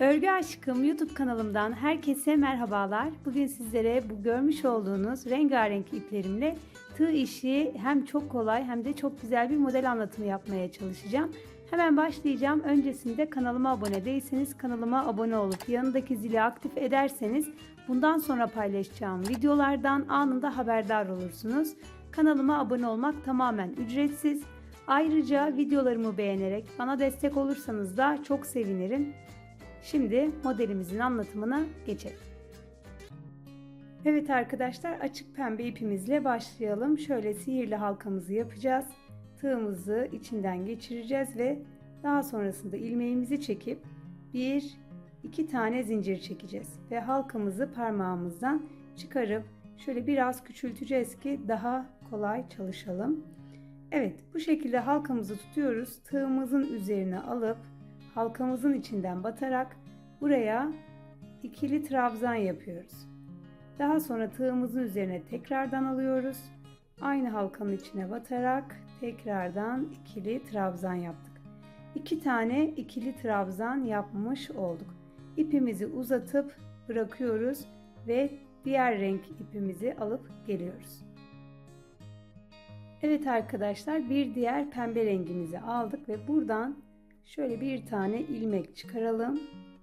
Örgü Aşkım YouTube kanalımdan herkese merhabalar. Bugün sizlere bu görmüş olduğunuz rengarenk iplerimle tığ işi hem çok kolay hem de çok güzel bir model anlatımı yapmaya çalışacağım. Hemen başlayacağım. Öncesinde kanalıma abone değilseniz kanalıma abone olup yanındaki zili aktif ederseniz bundan sonra paylaşacağım videolardan anında haberdar olursunuz. Kanalıma abone olmak tamamen ücretsiz. Ayrıca videolarımı beğenerek bana destek olursanız da çok sevinirim. Şimdi modelimizin anlatımına geçelim. Evet arkadaşlar açık pembe ipimizle başlayalım. Şöyle sihirli halkamızı yapacağız. Tığımızı içinden geçireceğiz ve daha sonrasında ilmeğimizi çekip bir iki tane zincir çekeceğiz ve halkamızı parmağımızdan çıkarıp şöyle biraz küçülteceğiz ki daha kolay çalışalım. Evet bu şekilde halkamızı tutuyoruz. Tığımızın üzerine alıp halkamızın içinden batarak buraya ikili trabzan yapıyoruz. Daha sonra tığımızın üzerine tekrardan alıyoruz. Aynı halkanın içine batarak tekrardan ikili trabzan yaptık. İki tane ikili trabzan yapmış olduk. İpimizi uzatıp bırakıyoruz ve diğer renk ipimizi alıp geliyoruz. Evet arkadaşlar bir diğer pembe rengimizi aldık ve buradan şöyle bir tane ilmek çıkaralım.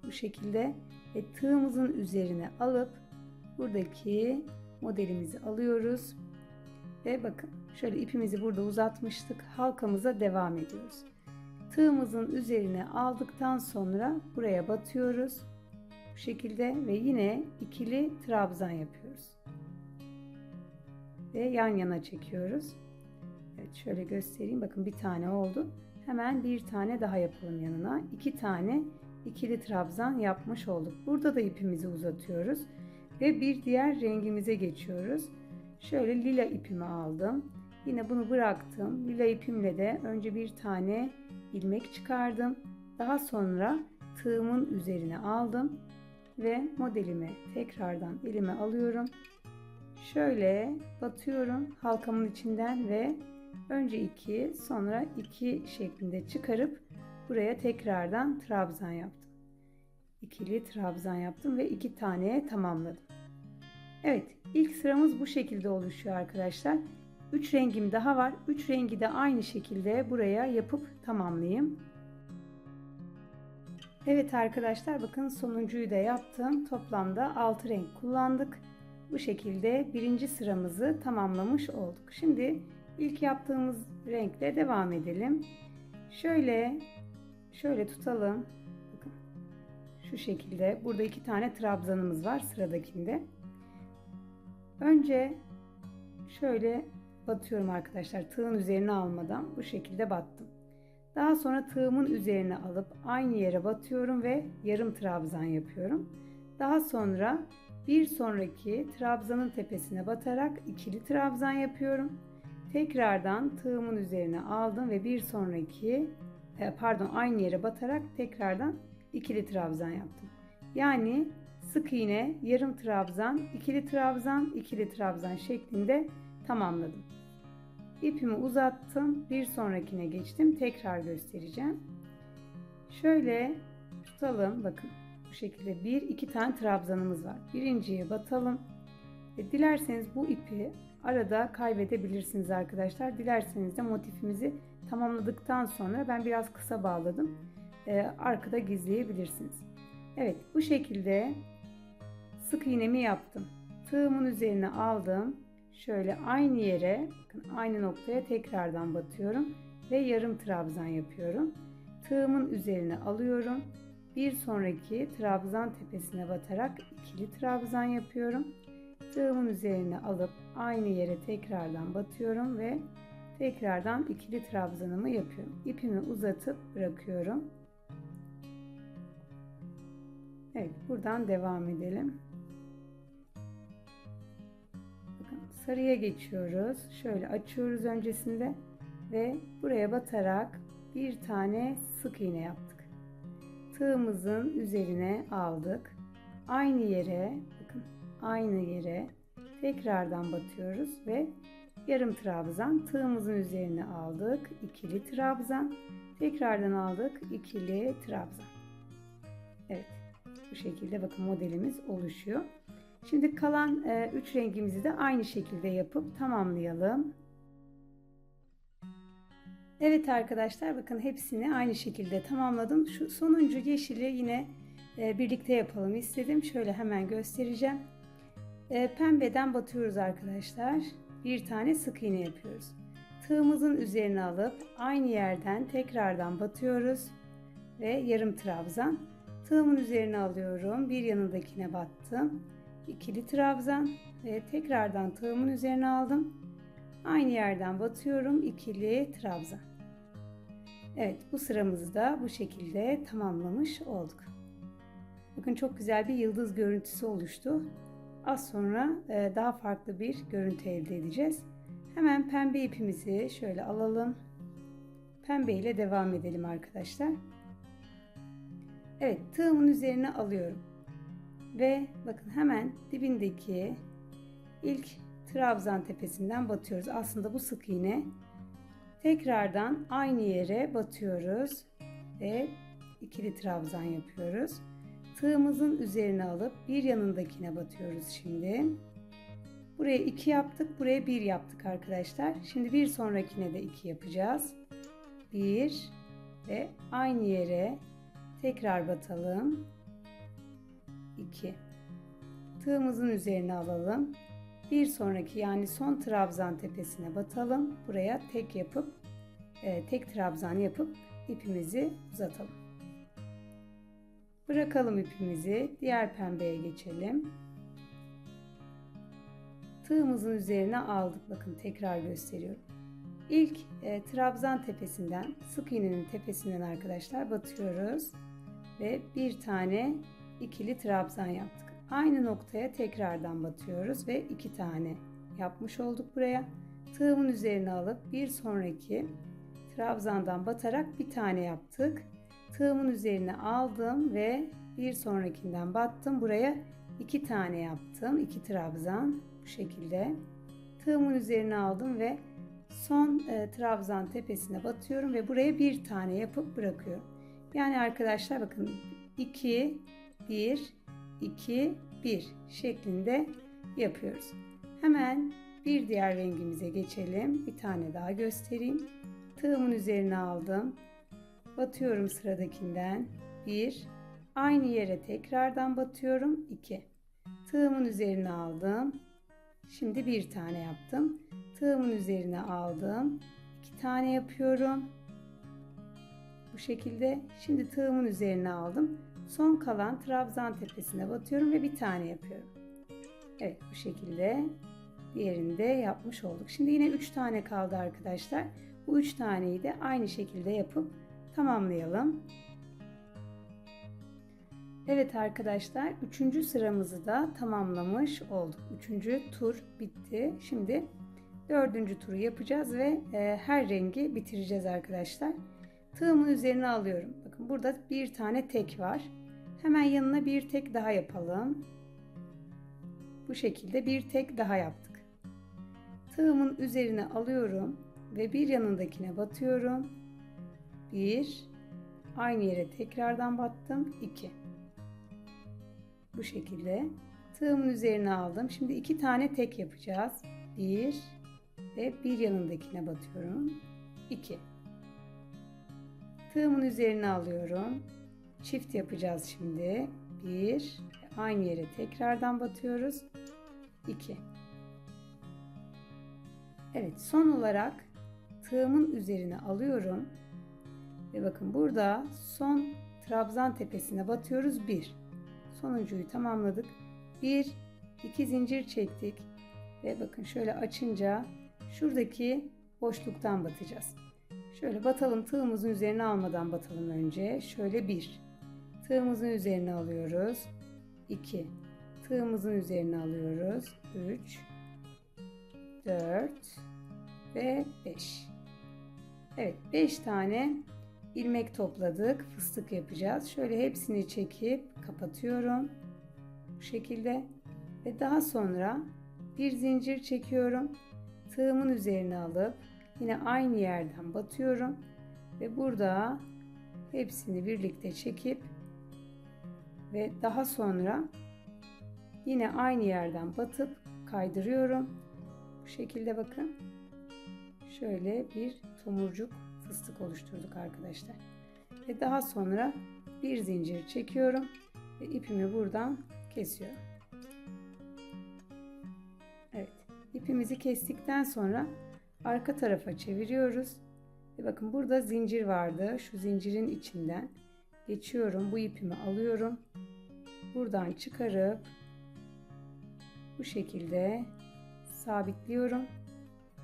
Bu şekilde ve tığımızın üzerine alıp buradaki modelimizi alıyoruz. Ve bakın şöyle ipimizi burada uzatmıştık. Halkamıza devam ediyoruz. Tığımızın üzerine aldıktan sonra buraya batıyoruz. Bu şekilde ve yine ikili trabzan yapıyoruz. Ve yan yana çekiyoruz. Evet şöyle göstereyim. Bakın bir tane oldu hemen bir tane daha yapalım yanına iki tane ikili trabzan yapmış olduk. Burada da ipimizi uzatıyoruz ve bir diğer rengimize geçiyoruz. Şöyle lila ipimi aldım. Yine bunu bıraktım. Lila ipimle de önce bir tane ilmek çıkardım. Daha sonra tığımın üzerine aldım ve modelimi tekrardan elime alıyorum. Şöyle batıyorum halkamın içinden ve önce 2 sonra 2 şeklinde çıkarıp buraya tekrardan trabzan yaptım. İkili trabzan yaptım ve iki taneye tamamladım. Evet ilk sıramız bu şekilde oluşuyor arkadaşlar. 3 rengim daha var. 3 rengi de aynı şekilde buraya yapıp tamamlayayım. Evet arkadaşlar bakın sonuncuyu da yaptım. Toplamda 6 renk kullandık. Bu şekilde birinci sıramızı tamamlamış olduk. Şimdi ilk yaptığımız renkle devam edelim. Şöyle şöyle tutalım. Bakın şu şekilde. Burada iki tane trabzanımız var sıradakinde. Önce şöyle batıyorum arkadaşlar. Tığın üzerine almadan bu şekilde battım. Daha sonra tığımın üzerine alıp aynı yere batıyorum ve yarım trabzan yapıyorum. Daha sonra bir sonraki trabzanın tepesine batarak ikili trabzan yapıyorum. Tekrardan tığımın üzerine aldım ve bir sonraki e, pardon aynı yere batarak tekrardan ikili trabzan yaptım. Yani sık iğne, yarım trabzan, ikili trabzan, ikili trabzan şeklinde tamamladım. İpimi uzattım. Bir sonrakine geçtim. Tekrar göstereceğim. Şöyle tutalım. Bakın bu şekilde bir iki tane trabzanımız var. Birinciye batalım. Ve dilerseniz bu ipi arada kaybedebilirsiniz arkadaşlar. Dilerseniz de motifimizi tamamladıktan sonra ben biraz kısa bağladım. Ee, arkada gizleyebilirsiniz. Evet bu şekilde sık iğnemi yaptım. Tığımın üzerine aldım. Şöyle aynı yere bakın aynı noktaya tekrardan batıyorum ve yarım trabzan yapıyorum. Tığımın üzerine alıyorum. Bir sonraki trabzan tepesine batarak ikili trabzan yapıyorum. Tığımın üzerine alıp aynı yere tekrardan batıyorum ve tekrardan ikili trabzanımı yapıyorum. İpimi uzatıp bırakıyorum. Evet buradan devam edelim. Bakın sarıya geçiyoruz. Şöyle açıyoruz öncesinde ve buraya batarak bir tane sık iğne yaptık. Tığımızın üzerine aldık. Aynı yere bakın aynı yere tekrardan batıyoruz ve yarım trabzan tığımızın üzerine aldık ikili trabzan tekrardan aldık ikili trabzan evet Bu şekilde bakın modelimiz oluşuyor. Şimdi kalan 3 rengimizi de aynı şekilde yapıp tamamlayalım. Evet arkadaşlar bakın hepsini aynı şekilde tamamladım. Şu sonuncu yeşili yine e, birlikte yapalım istedim. Şöyle hemen göstereceğim. E, pembeden batıyoruz arkadaşlar. Bir tane sık iğne yapıyoruz. Tığımızın üzerine alıp aynı yerden tekrardan batıyoruz ve yarım trabzan. Tığımın üzerine alıyorum. Bir yanındakine battım. İkili trabzan ve tekrardan tığımın üzerine aldım. Aynı yerden batıyorum. ikili trabzan. Evet bu sıramızı da bu şekilde tamamlamış olduk. Bakın çok güzel bir yıldız görüntüsü oluştu. Az sonra e, daha farklı bir görüntü elde edeceğiz. Hemen pembe ipimizi şöyle alalım. Pembe ile devam edelim arkadaşlar. Evet tığımın üzerine alıyorum. Ve bakın hemen dibindeki ilk trabzan tepesinden batıyoruz. Aslında bu sık iğne tekrardan aynı yere batıyoruz ve ikili trabzan yapıyoruz. Tığımızın üzerine alıp bir yanındakine batıyoruz şimdi. Buraya 2 yaptık. Buraya 1 yaptık arkadaşlar. Şimdi bir sonrakine de 2 yapacağız. 1 ve aynı yere tekrar batalım. 2. Tığımızın üzerine alalım. Bir sonraki yani son trabzan tepesine batalım. Buraya tek yapıp e, tek trabzan yapıp ipimizi uzatalım. Bırakalım ipimizi. Diğer pembeye geçelim. Tığımızın üzerine aldık. Bakın tekrar gösteriyorum. İlk e, trabzan tepesinden, sık iğnenin tepesinden arkadaşlar batıyoruz ve bir tane ikili trabzan yaptık. Aynı noktaya tekrardan batıyoruz ve iki tane yapmış olduk buraya. Tığımın üzerine alıp bir sonraki trabzandan batarak bir tane yaptık. Tığımın üzerine aldım ve bir sonrakinden battım. Buraya iki tane yaptım. iki trabzan bu şekilde. Tığımın üzerine aldım ve son e, trabzan tepesine batıyorum ve buraya bir tane yapıp bırakıyorum. Yani arkadaşlar bakın 2 1 2 1 şeklinde yapıyoruz. Hemen bir diğer rengimize geçelim. Bir tane daha göstereyim. Tığımın üzerine aldım. Batıyorum sıradakinden. 1 aynı yere tekrardan batıyorum. 2 Tığımın üzerine aldım. Şimdi bir tane yaptım. Tığımın üzerine aldım. 2 tane yapıyorum. Bu şekilde. Şimdi tığımın üzerine aldım. Son kalan trabzan tepesine batıyorum ve bir tane yapıyorum. Evet bu şekilde diğerini de yapmış olduk. Şimdi yine 3 tane kaldı arkadaşlar. Bu 3 taneyi de aynı şekilde yapıp tamamlayalım. Evet arkadaşlar 3. sıramızı da tamamlamış olduk. 3. tur bitti. Şimdi 4. turu yapacağız ve e, her rengi bitireceğiz arkadaşlar. Tığımın üzerine alıyorum. Bakın burada bir tane tek var. Hemen yanına bir tek daha yapalım. Bu şekilde bir tek daha yaptık. Tığımın üzerine alıyorum ve bir yanındakine batıyorum. Bir, aynı yere tekrardan battım. 2. Bu şekilde tığımın üzerine aldım. Şimdi iki tane tek yapacağız. Bir ve bir yanındakine batıyorum. 2. Tığımın üzerine alıyorum. Çift yapacağız şimdi. 1 aynı yere tekrardan batıyoruz. 2. Evet son olarak tığımın üzerine alıyorum. Ve bakın burada son trabzan tepesine batıyoruz 1. Sonuncuyu tamamladık. 1 2 zincir çektik. Ve bakın şöyle açınca şuradaki boşluktan batacağız. Şöyle batalım tığımızın üzerine almadan batalım önce. Şöyle 1 Tığımızın üzerine alıyoruz. 2. Tığımızın üzerine alıyoruz. 3 4 ve 5. Evet 5 tane ilmek topladık. Fıstık yapacağız. Şöyle hepsini çekip kapatıyorum. Bu şekilde ve daha sonra bir zincir çekiyorum. Tığımın üzerine alıp yine aynı yerden batıyorum ve burada hepsini birlikte çekip ve daha sonra yine aynı yerden batıp kaydırıyorum. Bu şekilde bakın. Şöyle bir tomurcuk fıstık oluşturduk arkadaşlar. Ve daha sonra bir zincir çekiyorum ve ipimi buradan kesiyorum. Evet, ipimizi kestikten sonra arka tarafa çeviriyoruz. Ve bakın burada zincir vardı. Şu zincirin içinden geçiyorum. Bu ipimi alıyorum. Buradan çıkarıp bu şekilde sabitliyorum.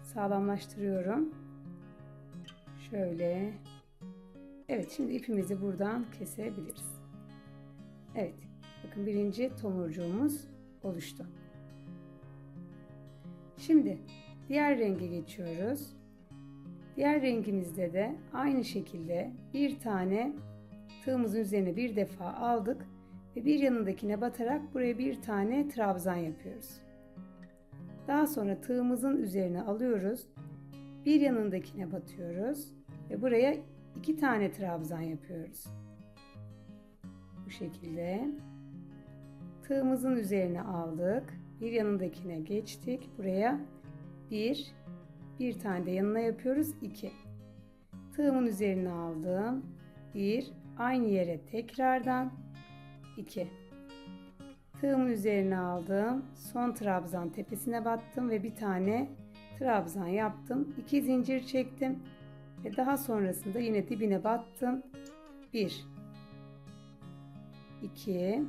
Sağlamlaştırıyorum. Şöyle. Evet şimdi ipimizi buradan kesebiliriz. Evet. Bakın birinci tomurcuğumuz oluştu. Şimdi diğer renge geçiyoruz. Diğer rengimizde de aynı şekilde bir tane tığımızın üzerine bir defa aldık ve bir yanındakine batarak buraya bir tane trabzan yapıyoruz. Daha sonra tığımızın üzerine alıyoruz. Bir yanındakine batıyoruz ve buraya iki tane trabzan yapıyoruz. Bu şekilde tığımızın üzerine aldık. Bir yanındakine geçtik. Buraya bir, bir tane de yanına yapıyoruz. 2. Tığımın üzerine aldım. 1. Aynı yere tekrardan 2. Tığımın üzerine aldım. Son trabzan tepesine battım ve bir tane trabzan yaptım. 2 zincir çektim. Ve daha sonrasında yine dibine battım. 1 2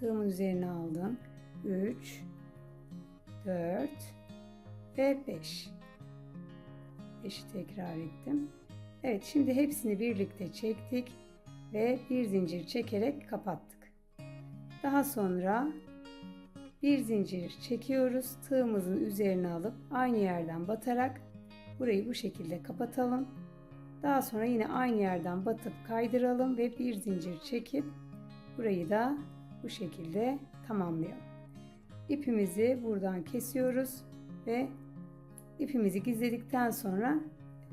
Tığımın üzerine aldım. 3 4 ve 5. 5'i tekrar ettim. Evet şimdi hepsini birlikte çektik ve bir zincir çekerek kapattık. Daha sonra bir zincir çekiyoruz. Tığımızın üzerine alıp aynı yerden batarak burayı bu şekilde kapatalım. Daha sonra yine aynı yerden batıp kaydıralım ve bir zincir çekip burayı da bu şekilde tamamlayalım. İpimizi buradan kesiyoruz ve ipimizi gizledikten sonra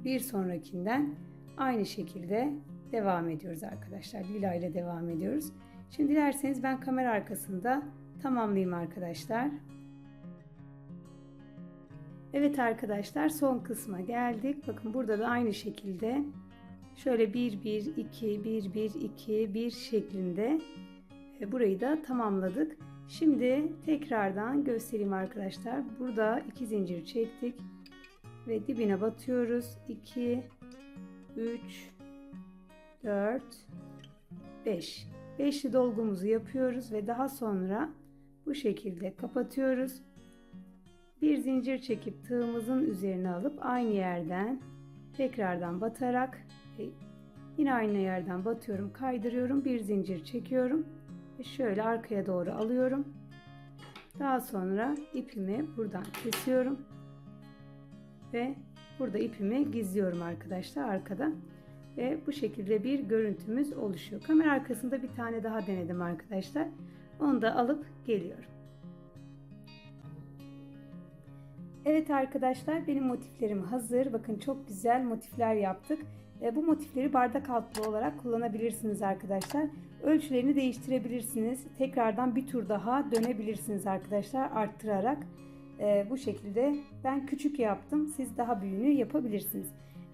bir sonrakinden aynı şekilde devam ediyoruz arkadaşlar. Lila ile devam ediyoruz. Şimdi dilerseniz ben kamera arkasında tamamlayayım arkadaşlar. Evet arkadaşlar son kısma geldik. Bakın burada da aynı şekilde şöyle 1 1 2 1 1 2 1 şeklinde e, burayı da tamamladık. Şimdi tekrardan göstereyim arkadaşlar. Burada iki zincir çektik ve dibine batıyoruz. 2 3 4 5 Beşli dolgumuzu yapıyoruz ve daha sonra bu şekilde kapatıyoruz. Bir zincir çekip tığımızın üzerine alıp aynı yerden tekrardan batarak yine aynı yerden batıyorum, kaydırıyorum, bir zincir çekiyorum ve şöyle arkaya doğru alıyorum. Daha sonra ipimi buradan kesiyorum ve burada ipimi gizliyorum arkadaşlar arkada ve bu şekilde bir görüntümüz oluşuyor. Kamera arkasında bir tane daha denedim arkadaşlar. Onu da alıp geliyorum. Evet arkadaşlar benim motiflerim hazır. Bakın çok güzel motifler yaptık. E, bu motifleri bardak altlı olarak kullanabilirsiniz arkadaşlar. Ölçülerini değiştirebilirsiniz. Tekrardan bir tur daha dönebilirsiniz arkadaşlar arttırarak. E, bu şekilde ben küçük yaptım. Siz daha büyüğünü yapabilirsiniz.